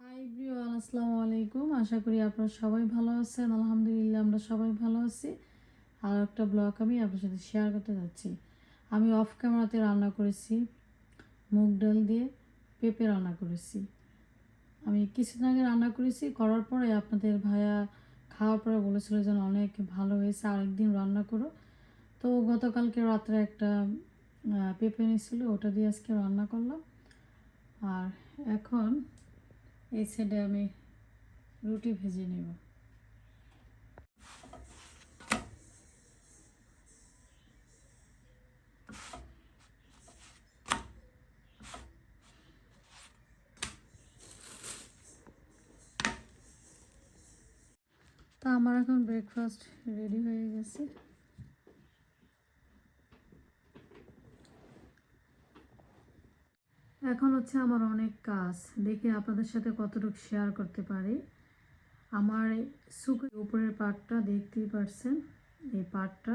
High ব্রিওয়ান আসসালামু আলাইকুম। আশা করি আপনারা সবাই ভালো আছেন। আলহামদুলিল্লাহ, আমরা সবাই ভালো আছি। আর একটা ব্লগ আমি আপনার সাথে শেয়ার করতে যাচ্ছি। আমি অফ ক্যামেরাতে রান্না করেছি, মুগ ডাল দিয়ে পেঁপে রান্না করেছি। আমি কিছুদিন আগে রান্না করেছি, করার পরে আপনাদের ভাইয়া খাওয়ার পরে বলেছিল যেন অনেক ভালো হয়েছে, আরেকদিন রান্না করো। তো গতকালকে রাত্রে একটা পেঁপে নিয়েছিল ওটা দিয়ে আজকে রান্না করলাম। আর এখন এই সাইডে আমি রুটি ভেজে নেব। তা আমার এখন ব্রেকফাস্ট রেডি হয়ে গেছে। এখন হচ্ছে আমার অনেক কাজ। দেখি আপনাদের সাথে কতটুকু শেয়ার করতে পারি। আমার সুকের উপরের পার্টটা দেখতেই পারছেন। এই পার্টটা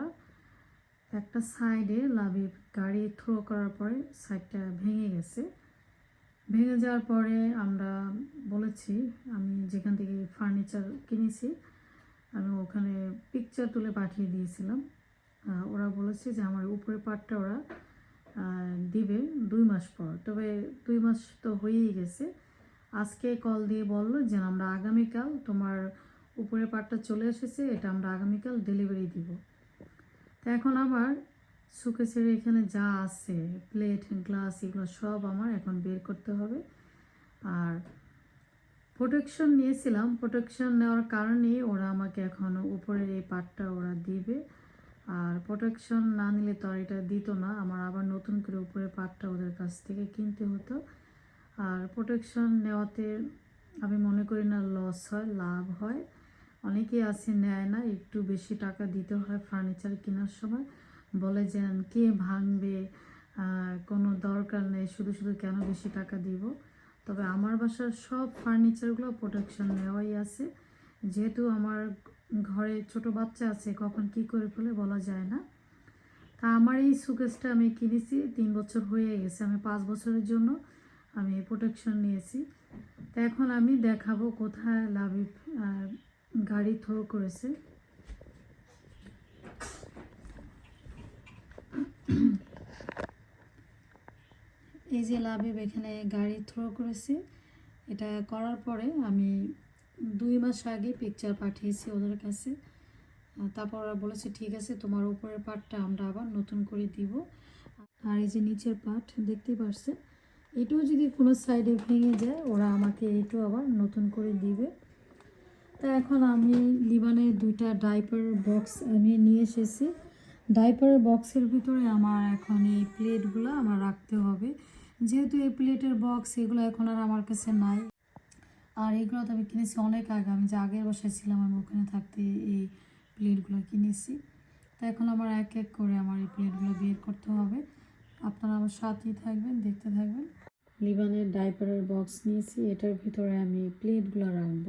একটা সাইডে লাভি গাড়ি থ্রো করার পরে সাইডটা ভেঙে গেছে। ভেঙে যাওয়ার পরে আমরা বলেছি, আমি যেখান থেকে ফার্নিচার কিনেছি, আমি ওখানে পিকচার তুলে পাঠিয়ে দিয়েছিলাম। ওরা বলেছে যে আমার উপরের পার্টটা ওরা দিবে দুই মাস পর। তবে দুই মাস তো হয়েই গেছে। আজকে কল দিয়ে বলল যে, আমরা আগামীকাল তোমার উপরের পার্টটা চলে এসেছে, এটা আমরা আগামীকাল ডেলিভারি দিব। তো এখন আমার সুকেশের এখানে যা আছে প্লেট গ্লাস এগুলো সব আমার এখন বের করতে হবে। আর প্রোটেকশন নিয়েছিলাম। প্রোটেকশন নেওয়ার কারণে ওরা আমাকে এখন উপরের এই পার্টটা ওরা দিবে। আর প্রোটেকশন না নিলে তো আর এটা দিত না। আমার আবার নতুন করে উপরে পাটটা ওদের কাছ থেকে কিনতে হতো। আর প্রোটেকশন নেওয়াতে আমি মনে করি না লস হয়, লাভ হয়। অনেকেই আছে নেয় না, একটু বেশি টাকা দিতে হয় ফার্নিচার কেনার সময়। বলে যে, কে ভাঙবে? কোনো দরকার নেই, শুধু শুধু কেন বেশি টাকা দিব? তবে আমার বাসার সব ফার্নিচারগুলো প্রোটেকশন নেওয়াই আছে। যেহেতু আমার ঘরে ছোট বাচ্চা আছে কখন কি করে ফেলে বলা যায় না। তা আমার এই সুকেসটা আমি কিনেছি তিন বছর হয়ে গেছে। আমি পাঁচ বছরের জন্য আমি প্রোটেকশন নিয়েছি। তা এখন আমি দেখাবো কোথায় আহ, গাড়ি থ্রো করেছে। এই যে লাভিব এখানে গাড়ি থ্রো করেছে এটা করার পরে আমি দুই মাস আগে পিকচার পাঠিয়েছি ওদের কাছে। তারপর ওরা বলেছে, ঠিক আছে, তোমার উপরের পার্টটা আমরা আবার নতুন করে দিব। আর এই যে নিচের পার্ট দেখতেই পারছেন এটাও যদি কোনো সাইডে ভেঙে যায়, ওরা আমাকে এটাও আবার নতুন করে দিবে। তা এখন আমি লিবানের দুইটা ডাইপার বক্স আমি নিয়ে এসেছি। ডাইপারের বক্সের ভিতরে আমার এখন এই প্লেটগুলো আমার রাখতে হবে। যেহেতু এই প্লেটের বক্স এগুলো এখন আর আমার কাছে নাই। আর এগুলো তো আমি কিনেছি অনেক আগে। আমি যে আগের বাসায় ছিলাম, আমি ওখানে থাকতে এই প্লেটগুলো কিনেছি। তো এখন আমার এক এক করে আমার এই প্লেটগুলো বের করতে হবে। আপনারা আমার সাথেই থাকবেন, দেখতে থাকবেন। লিবানের ডাইপারের বক্স নিয়েছি, এটার ভিতরে আমি প্লেটগুলো রাখব।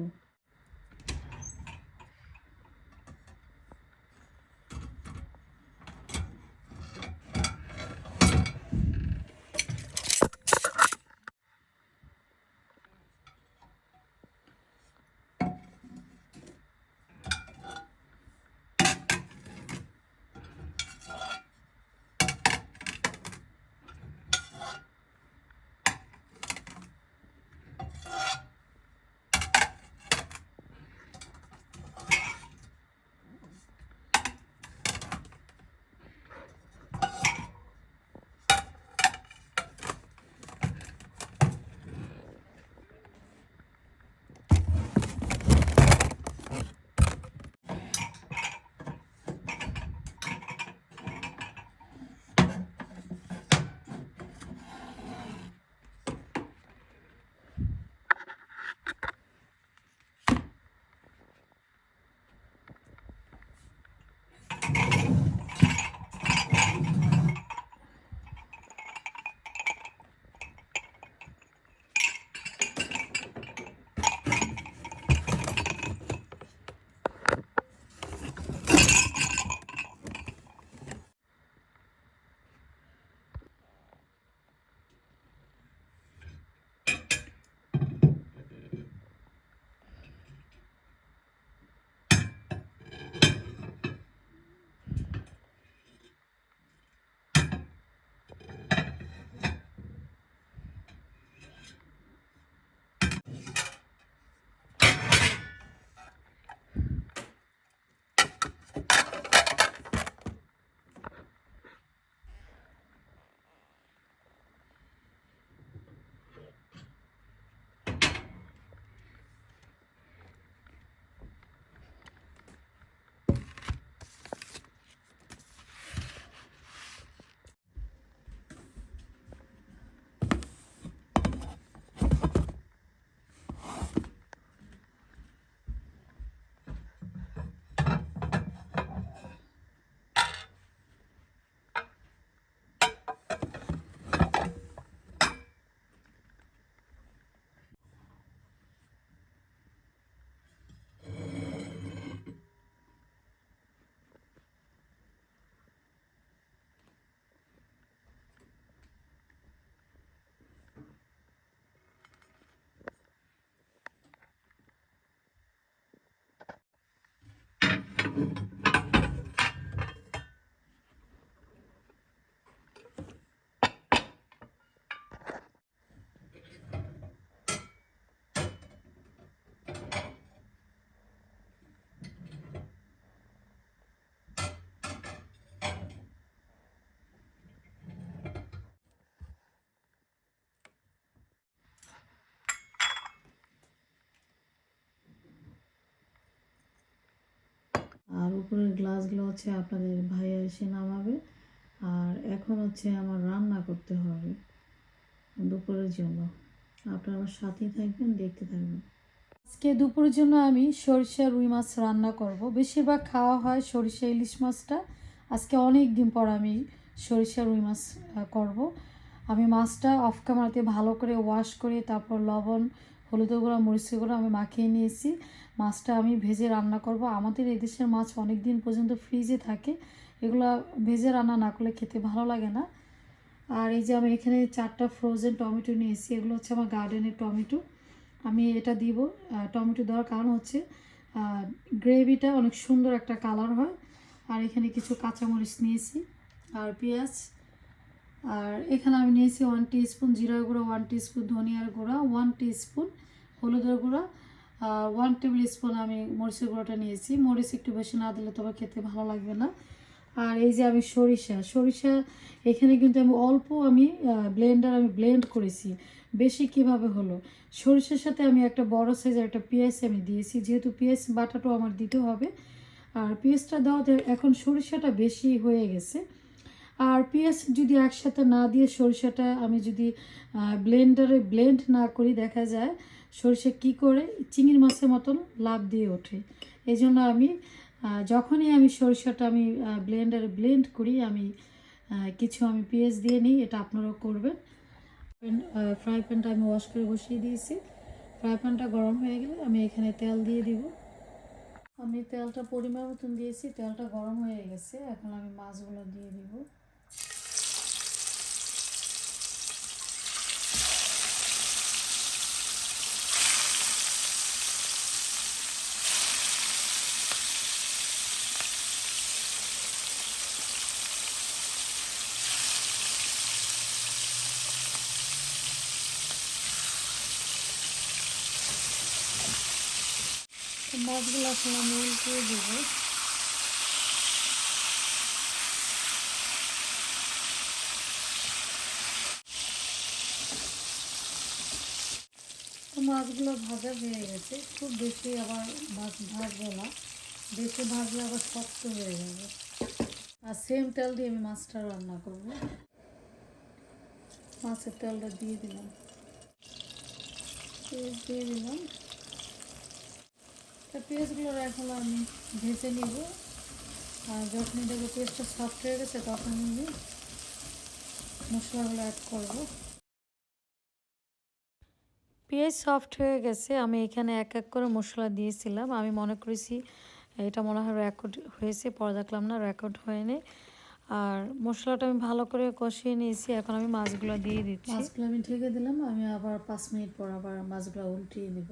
উপরের গ্লাসগুলো হচ্ছে আপনাদের ভাইয়া এসে নামাবে। আর এখন হচ্ছে আমার রান্না করতে হবে দুপুরের জন্য। আপনারা আমার সাথেই থাকবেন, দেখতে থাকবেন। আজকে দুপুরের জন্য আমি সরিষা রুই মাছ রান্না করব। বেশিরভাগ খাওয়া হয় সরিষা ইলিশ মাছটা। আজকে অনেক দিন পর আমি সরিষা রুই মাছ করব। আমি মাছটা অফ ক্যামেরাতে ভালো করে ওয়াশ করে তারপর লবণ হলুদের গুঁড়া, মরিচের গুঁড়া আমি মাখিয়ে নিয়েছি। মাছটা আমি ভেজে রান্না করব। আমাদের এদেশের মাছ অনেক দিন পর্যন্ত ফ্রিজে থাকে। এগুলো ভেজে রান্না না করলে খেতে ভালো লাগে না। আর এই যে আমি এখানে চারটা ফ্রোজেন টমেটো নিয়েছি। এগুলো হচ্ছে আমার গার্ডেনের টমেটো। আমি এটা দিব। টমেটো দেওয়ার কারণ হচ্ছে গ্রেভিটা অনেক সুন্দর একটা কালার হয়। আর এখানে কিছু কাঁচামরিচ নিয়েছি। আর পেঁয়াজ আর এখানে আমি নিয়েছি ওয়ান স্পুন জিরার গুঁড়ো ওয়ান স্পুন ধনিয়ার গুঁড়া ওয়ান স্পুন হলুদের গুঁড়া ওয়ান টেবিল স্পুন আমি মরিচের গুঁড়োটা নিয়েছি। মরিচ একটু বেশি না দিলে তবে খেতে ভালো লাগবে না। আর এই যে আমি সরিষা সরিষা এখানে কিন্তু আমি অল্প আমি ব্লেন্ডার আমি ব্লেন্ড করেছি। বেশি কীভাবে হলো? সরিষার সাথে আমি একটা বড় সাইজের একটা পেঁয়াজ আমি দিয়েছি। যেহেতু পেঁয়াজ বাটাটাও আমার দিতে হবে। আর পেঁয়াজটা দেওয়াতে এখন সরিষাটা বেশি হয়ে গেছে। আর পেঁয়াজ যদি একসাথে না দিয়ে সরিষাটা আমি যদি ব্লেন্ডারে ব্লেন্ড না করি, দেখা যায় সরিষা কি করে, চিংড়ি মাছের মতন লাভ দিয়ে ওঠে। এই জন্য আমি যখনই আমি সরিষাটা আমি ব্লেন্ডারে ব্লেন্ড করি, আমি কিছু আমি পেঁয়াজ দিয়ে নিই, এটা আপনারাও করবেন। ফ্রাই প্যানটা আমি ওয়াশ করে বসিয়ে দিয়েছি। ফ্রাই প্যানটা গরম হয়ে গেলে আমি এখানে তেল দিয়ে দিব। আমি তেলটা পরিমাণ মতন দিয়েছি, তেলটা গরম হয়ে গেছে, এখন আমি মাছগুলো দিয়ে দিব। তো মাছগুলো এখন আমি উল্টিয়ে দেবো মাছগুলো ভাজা হয়ে গেছে। খুব বেশি আবার মাছ ভাজবো না। বেশি ভাজলে আবার শক্ত হয়ে যাবে। আর সেম তেল দিয়ে আমি মাছটা রান্না করব। মাছের তেলটা দিয়ে দিলাম। পেঁয়াজ দিয়ে দিলাম। তা পেঁয়াজগুলো এখন আমি ভেজে নিব। আর যখন দেখব পেঁয়াজটা সফট হয়ে গেছে, তখন আমি মশলাগুলো অ্যাড করব। পেঁয়াজ সফট হয়ে গেছে, আমি এখানে এক এক করে মশলা দিয়েছিলাম। আমি মনে করেছি এটা মনে হয় রেকর্ড হয়েছে, পরে দেখলাম না রেকর্ড হয়নি। আর মশলাটা আমি ভালো করে কষিয়ে নিয়েছি, এখন আমি মাছগুলো দিয়ে দিচ্ছি। মাছগুলো আমি ঢেকে দিলাম, আমি আবার পাঁচ মিনিট পর আবার মাছগুলো উল্টিয়ে নেব।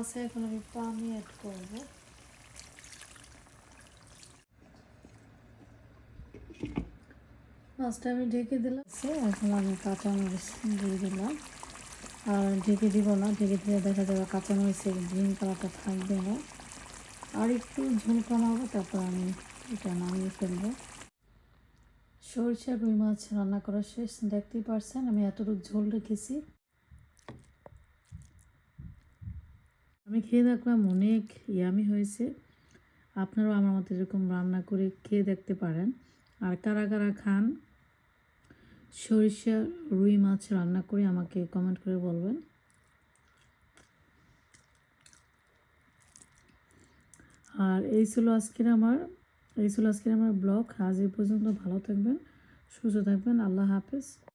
আছে এখন আমি পানি অ্যাড করব মাছটা আমি ঢেকে দিলাম এখন আমি কাঁচামরিচ দিয়ে দিলাম আর ঢেকে দিব না ঢেকে দিলে দেখা যাবে কাঁচামরিচের গ্রিন কালারটা থাকবে না আর একটু ঝোল কমাবো তারপর আমি এটা নামিয়ে ফেলব সরিষা রুই মাছ রান্না করা শেষ দেখতেই পারছেন আমি এতটুকু ঝোল রেখেছি আমি খেয়ে দেখলাম অনেক ইয়ামি হয়েছে। আপনারাও আমার মতো এরকম রান্না করে খেয়ে দেখতে পারেন। আর কারা কারা খান, সরিষা রুই মাছ রান্না করে আমাকে কমেন্ট করে বলবেন। আর এই ছিল আজকের আমার, এই ছিল আজকের আমার ব্লগ। আজ এই পর্যন্ত ভালো থাকবেন, সুস্থ থাকবেন। আল্লাহ হাফেজ।